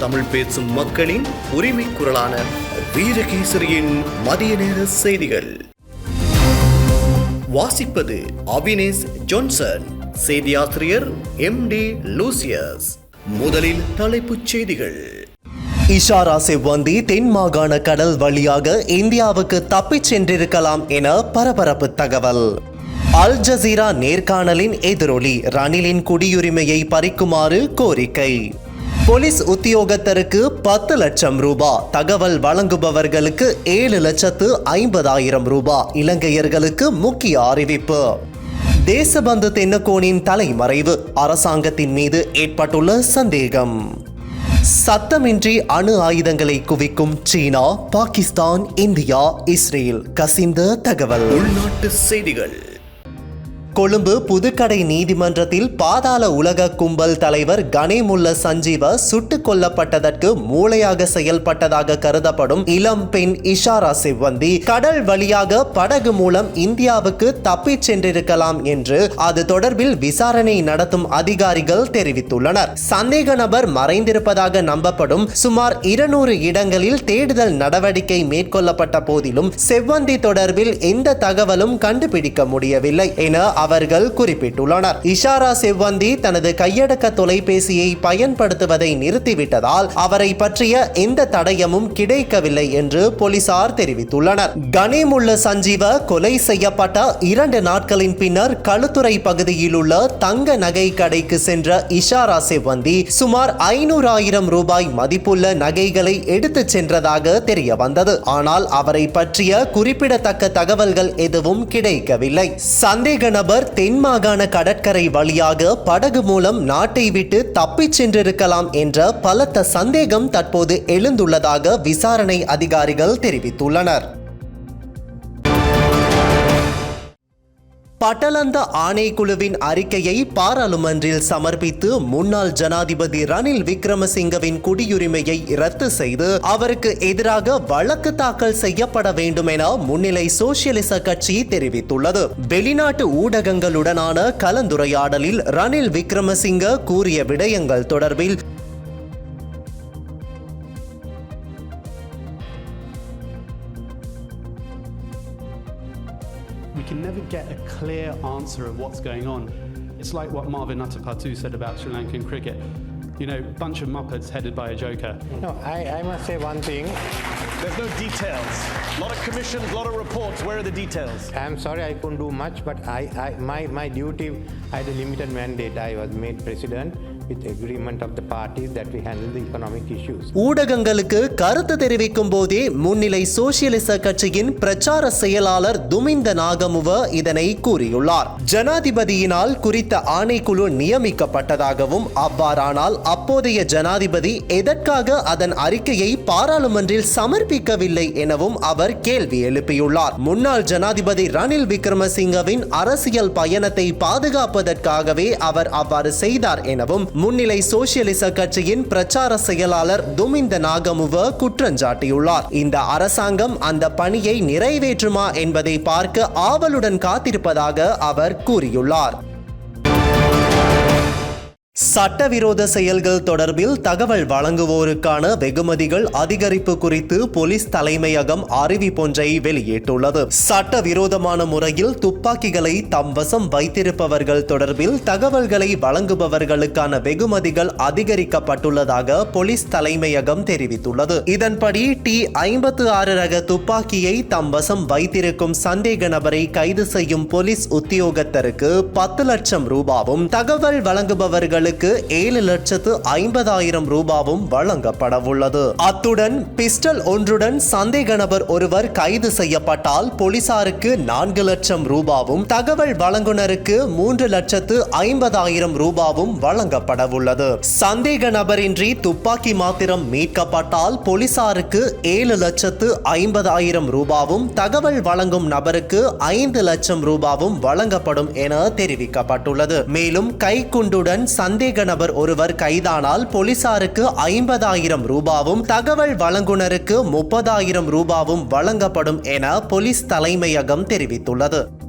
தமிழ் பேசும் மக்களின் உரிமை குரலான வீரகேசரியின் மதிய நேர செய்திகள். வாசிப்பது அவினேஷ் ஜான்சன் செய்தியாசிரியர் எம் டி லூசியஸ். முதலில் தலைப்புச் செய்திகள். இஷாரா செவ்வந்தி தென் மாகாண கடல் வழியாக இந்தியாவுக்கு தப்பிச் சென்றிருக்கலாம் என பரபரப்பு தகவல். அல் ஜசீரா நேர்காணலின் எதிரொலி ரணிலின் குடியுரிமையை பறிக்குமாறு கோரிக்கை. போலீஸ் உத்தியோகத்தருக்கு பத்து லட்சம் ரூபாய் தகவல் வழங்குபவர்களுக்கு ஏழு லட்சத்து ஐம்பதாயிரம் ரூபாய் இலங்கையர்களுக்கு முக்கிய அறிவிப்பு. தேசபந்து தென்னக்கோனின் தலைமறைவு. அரசாங்கத்தின் மீது ஏற்பட்டுள்ள சந்தேகம். சத்தமின்றி அணு ஆயுதங்களை குவிக்கும் சீனா பாகிஸ்தான் இந்தியா இஸ்ரேல் கசிந்த தகவல். உள்நாட்டு செய்திகள். கொழும்பு புதுக்கடை நீதிமன்றத்தில் பாதாள உலக கும்பல் தலைவர் கனேமுல்ல சஞ்சீவ சுட்டுக் கொல்லப்பட்டதற்கு மூளையாக செயல்பட்டதாக கருதப்படும் இளம் பெண் இஷாரா செவ்வந்தி. கடல் வழியாக படகு மூலம் இந்தியாவுக்கு தப்பிச் சென்றிருக்கலாம் என்று அது தொடர்பில் விசாரணை நடத்தும் அதிகாரிகள் தெரிவித்துள்ளனர். சந்தேக நபர் மறைந்திருப்பதாக நம்பப்படும் சுமார் இருநூறு இடங்களில் தேடுதல் நடவடிக்கை மேற்கொள்ளப்பட்ட போதிலும் செவ்வந்தி தொடர்பில் எந்த தகவலும் கண்டுபிடிக்க முடியவில்லை என அவர்கள் குறிப்பிட்டுள்ளனர். இஷாரா செவ்வந்தி தனது கையடக்க தொலைபேசியை பயன்படுத்துவதை நிறுத்திவிட்டதால் அவரை பற்றிய எந்த தடயமும் கிடைக்கவில்லை என்று போலீசார் தெரிவித்துள்ளனர். கனிமுள்ள சஞ்சீவ கொலை செய்யப்பட்ட இரண்டு நாட்களின் பின்னர் களுத்துறை பகுதியில் உள்ள தங்க நகை கடைக்கு சென்ற இஷாரா செவ்வந்தி சுமார் ஐநூறாயிரம் ரூபாய் மதிப்புள்ள நகைகளை எடுத்துச் சென்றதாக தெரிய வந்தது ஆனால் அவரை பற்றிய குறிப்பிடத்தக்க தகவல்கள் எதுவும் கிடைக்கவில்லை. சந்தேக நபர் தென் மாகாண கடற்கரை வழியாக படகு மூலம் நாட்டை விட்டு தப்பிச் சென்றிருக்கலாம் என்ற பலத்த சந்தேகம் தற்போது எழுந்துள்ளதாக விசாரணை அதிகாரிகள் தெரிவித்துள்ளனர். பட்டலந்த ஆணைக்குழுவின் அறிக்கையை பாராளுமன்றில் சமர்ப்பித்து முன்னாள் ஜனாதிபதி ரணில் விக்ரமசிங்கவின் குடியுரிமையை ரத்து செய்து அவருக்கு எதிராக வழக்கு தாக்கல் செய்யப்பட வேண்டும் என முன்னிலை சோசியலிச கட்சி தெரிவித்துள்ளது. வெளிநாட்டு ஊடகங்களுடனான கலந்துரையாடலில் ரணில் விக்ரமசிங்க கூறிய விடயங்கள் தொடர்பில் answer of what's going on. It's like what Marvin Nuttapatu said about Sri Lankan cricket. You know, bunch of muppets headed by a joker. No, I, I must say one thing. There's no details. A lot of commissions, a lot of reports. Where are the details? I'm sorry I couldn't do much, but I, I my, my duty, I had a limited mandate. I was made president ஊடகங்களுக்கு கருத்து தெரிவிக்கும் போதே முன்னிலை சோசியலிச கட்சியின் பிரச்சார செயலாளர் துமிந்த நாகமுவ இதனை கூறியுள்ளார். ஜனாதிபதியினால் குறித்த ஆணைக்குழு நியமிக்கப்பட்டதாகவும் அவ்வாறானால் அப்போதைய ஜனாதிபதி எதற்காக அதன் அறிக்கையை பாராளுமன்றில் சமர்ப்பிக்கவில்லை எனவும் அவர் கேள்வி எழுப்பியுள்ளார். முன்னாள் ஜனாதிபதி ரணில் விக்ரமசிங்கவின் அரசியல் பயணத்தை பாதுகாப்பதற்காகவே அவர் அவ்வாறு செய்தார் எனவும் முன்னிலை சோசியலிச கட்சியின் பிரச்சார செயலாளர் துமிந்த நாகமுவ குற்றஞ்சாட்டியுள்ளார் இந்த அரசாங்கம் அந்த பணியை நிறைவேற்றுமா என்பதை பார்க்க ஆவலுடன் காத்திருப்பதாக அவர் கூறியுள்ளார். சட்டவிரோத செயல்கள் தொடர்பில் தகவல் வழங்குவோருக்கான வெகுமதிகள் அதிகரிப்பு குறித்து போலீஸ் தலைமையகம் அறிவிப்பொன்றை வெளியிட்டுள்ளது. சட்டவிரோதமான முறையில் துப்பாக்கிகளை தம் வசம் வைத்திருப்பவர்கள் தொடர்பில் தகவல்களை வழங்குபவர்களுக்கான வெகுமதிகள் அதிகரிக்கப்பட்டுள்ளதாக போலீஸ் தலைமையகம் தெரிவித்துள்ளது. இதன்படி டி ஐம்பத்து ஆறு ரக துப்பாக்கியை தம் வசம் வைத்திருக்கும் சந்தேக நபரை கைது செய்யும் போலீஸ் உத்தியோகத்தருக்கு பத்து லட்சம் ரூபாவும் தகவல் வழங்குபவர்களுக்கு ஏழு லட்சத்து ஐம்பதாயிரம் ரூபாவும் வழங்கப்படவுள்ளது. அத்துடன் பிஸ்டல் ஒன்றுடன் சந்தேக நபர் ஒருவர் கைது செய்யப்பட்டால் போலீசாருக்கு நான்கு லட்சம் ரூபாவும் தகவல் வழங்குனருக்கு மூன்று லட்சத்து ஐம்பதாயிரம் ரூபாவும் வழங்கப்படவுள்ளது. சந்தேக நபரின்றி துப்பாக்கி மாத்திரம் மீட்கப்பட்டால் போலீசாருக்கு ஏழு லட்சத்து ஐம்பதாயிரம் ரூபாவும் தகவல் வழங்கும் நபருக்கு ஐந்து லட்சம் ரூபாவும் வழங்கப்படும் என தெரிவிக்கப்பட்டுள்ளது. மேலும் கைக்குண்டுடன் சந்தேக நபர் ஒருவர் கைதானால் போலீசாருக்கு ஐம்பதாயிரம் ரூபாவும் தகவல் வழங்குனருக்கு முப்பதாயிரம் ரூபாவும் வழங்கப்படும் என போலீஸ் தலைமையகம் தெரிவித்துள்ளது.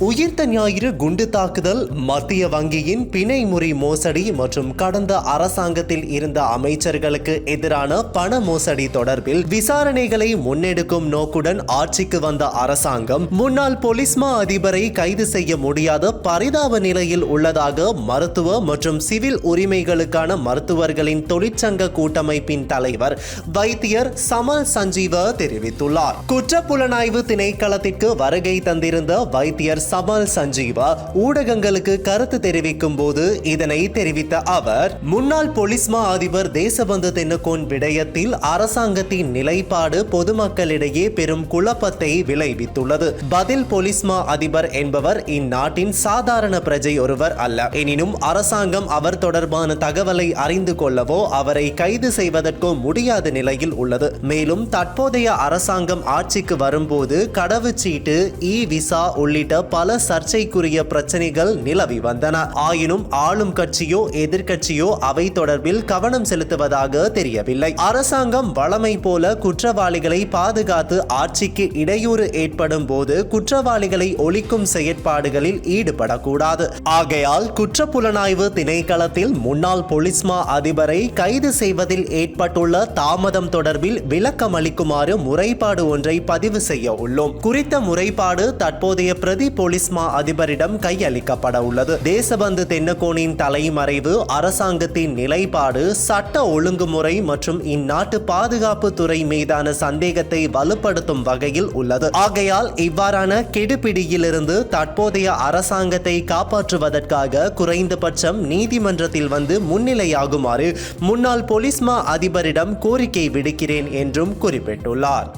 உயிர்த்த ஞாயிறு குண்டு தாக்குதல் மத்திய வங்கியின் பிணை முறி மோசடி மற்றும் கடந்த அரசாங்கத்தில் இருந்த அமைச்சர்களுக்கு எதிரான பண மோசடி தொடர்பில் விசாரணைகளை முன்னெடுக்கும் நோக்குடன் ஆட்சிக்கு வந்த அரசாங்கம் முன்னாள் போலீஸ் அதிபரை கைது செய்ய முடியாத பரிதாப நிலையில் உள்ளதாக மருத்துவ மற்றும் சிவில் உரிமைகளுக்கான மருத்துவர்களின் தொழிற்சங்க கூட்டமைப்பின் தலைவர் வைத்தியர் சமல் சஞ்சீவ தெரிவித்துள்ளார். குற்றப்புலனாய்வு திணைக்களத்திற்கு வருகை தந்திருந்த வைத்தியர் சவால் சஞ்சீவா ஊடகங்களுக்கு கருத்து தெரிவிக்கும் போது இதனை தெரிவித்த அவர் முன்னாள் பொலிஸ்மா அதிபர் தேசபந்து தென்னுகோன் விடயத்தில் அரசாங்கத்தின் நிலைப்பாடு பொதுமக்களிடையே பெரும் குழப்பத்தை விளைவித்துள்ளது. பதில் பொலிஸ்மா அதிபர் என்பவர் இந்நாட்டின் சாதாரண பிரஜை ஒருவர் அல்ல. எனினும் அரசாங்கம் அவர் தொடர்பான தகவலை அறிந்து கொள்ளவோ அவரை கைது செய்வதற்கோ முடியாத நிலையில் உள்ளது. மேலும் தற்போதைய அரசாங்கம் ஆட்சிக்கு வரும்போது கடவுச்சீட்டு இ விசா உள்ளிட்ட பல சர்ச்சைக்குரிய பிரச்சனைகள் நிலவி வந்தன. ஆயினும் ஆளும் கட்சியோ எதிர்கட்சியோ அவை தொடர்பில் கவனம் செலுத்துவதாக தெரியவில்லை. அரசாங்கம் வளமை போல குற்றவாளிகளை பாதுகாத்து ஆட்சிக்கு இடையூறு ஏற்படும் போது குற்றவாளிகளை ஒழிக்கும் செயற்பாடுகளில் ஈடுபடக்கூடாது. ஆகையால் குற்றப்புலனாய்வு திணைக்களத்தில் முன்னாள் பொலிஸ்மா அதிபரை கைது செய்வதில் ஏற்பட்டுள்ள தாமதம் தொடர்பில் விளக்கம் அளிக்குமாறு முறைப்பாடு ஒன்றை பதிவு செய்ய உள்ளோம். குறித்த முறைப்பாடு தற்போதைய பிரதி பொலிஸ்மா அதிபரிடம் கையளிக்கப்பட உள்ளது. தேசபந்து தென்னகோனின் தலைமறைவு அரசாங்கத்தின் நிலைப்பாடு சட்ட ஒழுங்குமுறை மற்றும் இந்நாட்டு பாதுகாப்பு துறை மீதான சந்தேகத்தை வலுப்படுத்தும் வகையில் உள்ளது. ஆகையால் இவ்வாறான கெடுபிடியிலிருந்து தற்போதைய அரசாங்கத்தை காப்பாற்றுவதற்காக குறைந்தபட்சம் நீதிமன்றத்தில் வந்து முன்னிலையாகுமாறு முன்னாள் பொலிஸ்மா அதிபரிடம் கோரிக்கை விடுக்கிறேன் என்றும் குறிப்பிட்டுள்ளார்.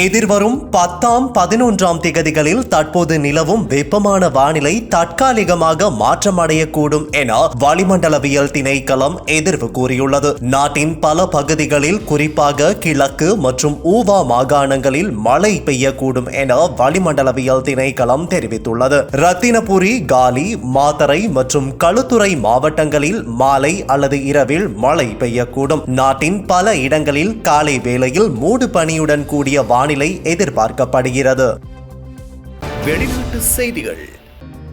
எதிர்வரும் பத்தாம் பதினொன்றாம் திகதிகளில் தற்போது நிலவும் வெப்பமான வானிலை தற்காலிகமாக மாற்றமடையக்கூடும் என வளிமண்டலவியல் திணைக்களம் எதிர்வு கூறியுள்ளது. நாட்டின் பல பகுதிகளில் குறிப்பாக கிழக்கு மற்றும் ஊவா மாகாணங்களில் மழை பெய்யக்கூடும் என வளிமண்டலவியல் திணைக்களம் தெரிவித்துள்ளது. ரத்தினபுரி காலி மாத்தரை மற்றும் களுத்துறை மாவட்டங்களில் மாலை அல்லது இரவில் மழை பெய்யக்கூடும். நாட்டின் பல இடங்களில் காலை வேளையில் மூடு பனியுடன் கூடிய வானிலை எதிர்பார்க்கப்படுகிறது. வெளிநாட்டு செய்திகள்.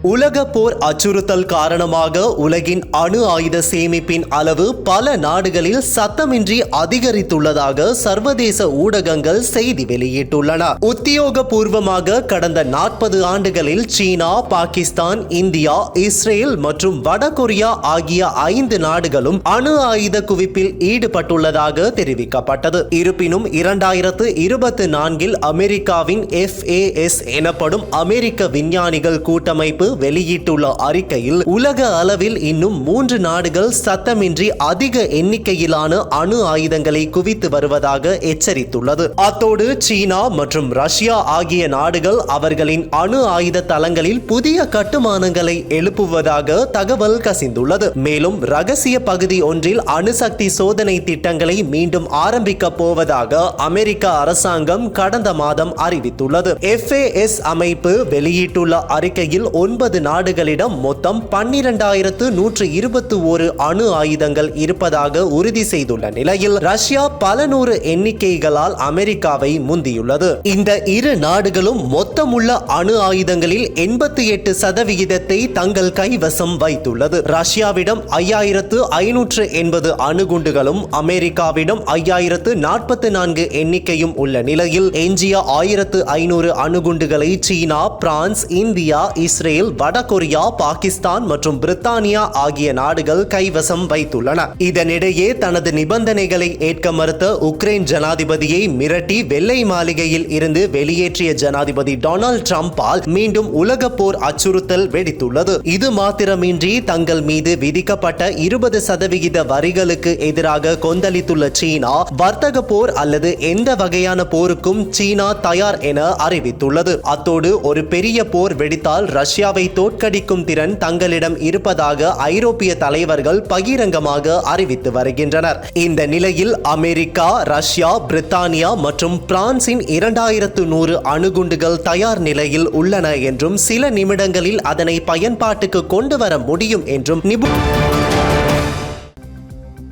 உலக போர் அச்சுறுத்தல் காரணமாக உலகின் அணு ஆயுத சேமிப்பின் அளவு பல நாடுகளில் சத்தமின்றி அதிகரித்துள்ளதாக சர்வதேச ஊடகங்கள் செய்தி வெளியிட்டுள்ளன. உத்தியோகபூர்வமாக கடந்த நாற்பது ஆண்டுகளில் சீனா பாகிஸ்தான் இந்தியா இஸ்ரேல் மற்றும் வடகொரியா ஆகிய ஐந்து நாடுகளும் அணு ஆயுத குவிப்பில் ஈடுபட்டுள்ளதாக தெரிவிக்கப்பட்டது. இருப்பினும் இரண்டாயிரத்து இருபத்தி நான்கில் அமெரிக்காவின் எஃப்ஏஎஸ் எனப்படும் அமெரிக்க விஞ்ஞானிகள் கூட்டமைப்பு வெளியிட்டுள்ள அறிக்கையில் உலக அளவில் இன்னும் மூன்று நாடுகள் சத்தமின்றி அதிக எண்ணிக்கையிலான அணு ஆயுதங்களை குவித்து வருவதாக எச்சரித்துள்ளது. அத்தோடு சீனா மற்றும் ரஷ்யா ஆகிய நாடுகள் அவர்களின் அணு ஆயுத தளங்களில் புதிய கட்டுமானங்களை எழுப்புவதாக தகவல் கசிந்துள்ளது. மேலும் ரகசிய பகுதி ஒன்றில் அணுசக்தி சோதனை திட்டங்களை மீண்டும் ஆரம்பிக்க போவதாக அமெரிக்க அரசாங்கம் கடந்த மாதம் அறிவித்துள்ளது. எஃப்ஏஎஸ் அமைப்பு வெளியிட்டுள்ள அறிக்கையில் ஒன்பது நாடுகளிடம் மொத்தம் பன்னிரண்டாயிரத்து நூற்று இருபத்தி ஒரு அணு ஆயுதங்கள் இருப்பதாக உறுதி செய்துள்ள நிலையில் ரஷ்யா பல நூறு எண்ணிக்கைகளால் அமெரிக்காவை முந்தியுள்ளது. இந்த இரு நாடுகளும் மொத்தமுள்ள அணு ஆயுதங்களில் எண்பத்தி எட்டு சதவிகிதத்தை தங்கள் கைவசம் வைத்துள்ளது. ரஷ்யாவிடம் ஐயாயிரத்து ஐநூற்று எண்பது அணுகுண்டுகளும் அமெரிக்காவிடம் ஐயாயிரத்து நாற்பத்தி நான்கு எண்ணிக்கையும் உள்ள நிலையில் எஞ்சிய ஆயிரத்து ஐநூறு அணுகுண்டுகளை சீனா பிரான்ஸ் இந்தியா இஸ்ரேல் பகுதியில் வடகொரியா பாகிஸ்தான் மற்றும் பிரித்தானியா ஆகிய நாடுகள் கைவசம் வைத்துள்ளன. இதனிடையே தனது நிபந்தனைகளை ஏற்க மறுத்த உக்ரைன் ஜனாதிபதியை மிரட்டி வெள்ளை மாளிகையில் இருந்து வெளியேற்றிய ஜனாதிபதி டொனால்டு டிரம்பால் மீண்டும் உலக போர் அச்சுறுத்தல் வெடித்துள்ளது. இது மாத்திரமின்றி தங்கள் மீது விதிக்கப்பட்ட இருபது சதவிகித வரிகளுக்கு எதிராக கொந்தளித்துள்ள சீனா வர்த்தக போர் அல்லது எந்த வகையான போருக்கும் சீனா தயார் என அறிவித்துள்ளது. அத்தோடு ஒரு பெரிய போர் வெடித்தால் ரஷ்யா ரஷ்யாவை தோற்கடிக்கும் திறன் தங்களிடம் இருப்பதாக ஐரோப்பிய தலைவர்கள் பகிரங்கமாக அறிவித்து வருகின்றனர். இந்த நிலையில் அமெரிக்கா ரஷ்யா பிரித்தானியா மற்றும் பிரான்சின் இரண்டாயிரத்து நூறு அணுகுண்டுகள் தயார் நிலையில் உள்ளன என்றும் சில நிமிடங்களில் அதனை பயன்பாட்டுக்கு கொண்டு வர முடியும் என்றும் நிபுணர்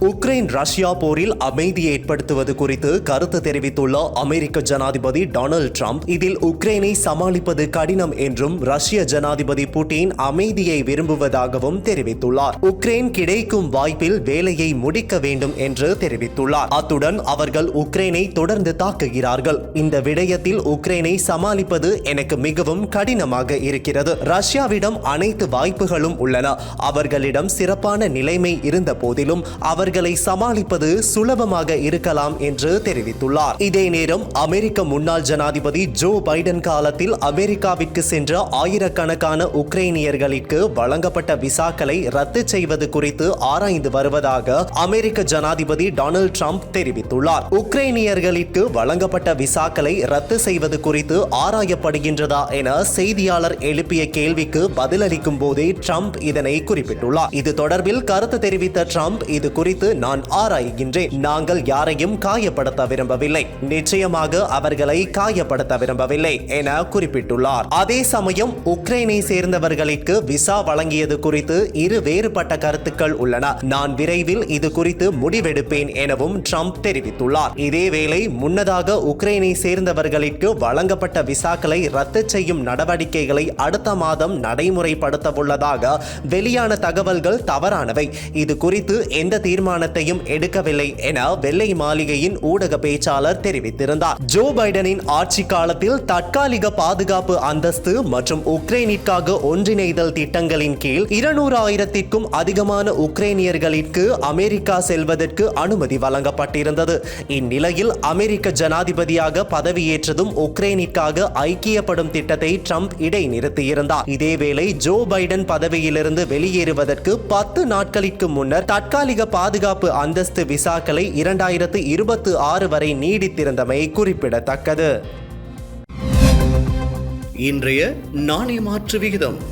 உக்ரைன் ரஷ்யா போரில் அமைதியை ஏற்படுத்துவது குறித்து கருத்து தெரிவித்துள்ள அமெரிக்க ஜனாதிபதி டொனால்ட் ட்ரம்ப் இதில் உக்ரைனை சமாளிப்பது கடினம் என்றும் ரஷ்ய ஜனாதிபதி புட்டின் அமைதியை விரும்புவதாகவும் தெரிவித்துள்ளார். உக்ரைன் கிடைக்கும் வாய்ப்பில் வேலையை முடிக்க வேண்டும் என்று தெரிவித்துள்ளார். அத்துடன் அவர்கள் உக்ரைனை தொடர்ந்து தாக்குகிறார்கள். இந்த விடயத்தில் உக்ரைனை சமாளிப்பது எனக்கு மிகவும் கடினமாக இருக்கிறது. ரஷ்யாவிடம் அனைத்து வாய்ப்புகளும் உள்ளன. அவர்களிடம் சிறப்பான நிலைமை இருந்த போதிலும் அவர்கள் சமாளிப்பது சுலபமாக இருக்கலாம் என்று தெரிவித்துள்ளார். இதே நேரம் அமெரிக்க முன்னாள் ஜனாதிபதி ஜோ பைடன் காலத்தில் அமெரிக்காவிற்கு சென்ற ஆயிரக்கணக்கான உக்ரைனியர்களுக்கு வழங்கப்பட்ட விசாக்களை ரத்து செய்வது குறித்து ஆராய்ந்து வருவதாக அமெரிக்க ஜனாதிபதி டொனால்டு ட்ரம்ப் தெரிவித்துள்ளார். உக்ரைனியர்களுக்கு வழங்கப்பட்ட விசாக்களை ரத்து செய்வது குறித்து ஆராயப்படுகின்றதா என செய்தியாளர் எழுப்பிய கேள்விக்கு பதிலளிக்கும் போதே ட்ரம்ப் இதனை குறிப்பிட்டுள்ளார். இது தொடர்பில் கருத்து தெரிவித்த ட்ரம்ப் இது குறித்து நான் ஆராய்கின்றேன். நாங்கள் யாரையும் காயப்படுத்த விரும்பவில்லை. நிச்சயமாக அவர்களை காயப்படுத்த விரும்பவில்லை என குறிப்பிட்டுள்ளார். அதே சமயம் உக்ரைனை சேர்ந்தவர்களுக்கு விசா வழங்கியது குறித்து இரு வேறுபட்ட கருத்துக்கள் உள்ளன. நான் விரைவில் இது குறித்து முடிவெடுப்பேன் எனவும் ட்ரம்ப் தெரிவித்துள்ளார். இதேவேளை முன்னதாக உக்ரைனை சேர்ந்தவர்களுக்கு வழங்கப்பட்ட விசாக்களை ரத்து செய்யும் நடவடிக்கைகளை அடுத்த மாதம் நடைமுறைப்படுத்த உள்ளதாக வெளியான தகவல்கள் தவறானவை. இது குறித்து எந்த தீர்மானம் தீர்மானத்தையும் எடுக்கவில்லை என வெள்ளை மாளிகையின் ஊடக பேச்சாளர் தெரிவித்திருந்தார். ஜோ பைடனின் ஆட்சி காலத்தில் தற்காலிக பாதுகாப்பு அந்தஸ்து மற்றும் உக்ரைனிற்காக ஒன்றிணைதல் திட்டங்களின் கீழ் இருநூறு ஆயிரத்திற்கும் அதிகமான உக்ரைனியர்களுக்கு அமெரிக்கா செல்வதற்கு அனுமதி வழங்கப்பட்டிருந்தது. இந்நிலையில் அமெரிக்க ஜனாதிபதியாக பதவியேற்றதும் உக்ரைனிற்காக ஐக்கியப்படும் திட்டத்தை ட்ரம்ப் இடைநிறுத்தியிருந்தார். இதேவேளை ஜோ பைடன் பதவியிலிருந்து வெளியேறுவதற்கு பத்து நாட்களுக்கு முன்னர் தற்காலிக பாதுகாப்பு பாதுகாப்பு அந்தஸ்து விசாக்களை இரண்டாயிரத்து இருபத்தி ஆறு வரை நீடித்திருந்தமை குறிப்பிடத்தக்கது. இன்றைய நாணய மாற்று விகிதம்.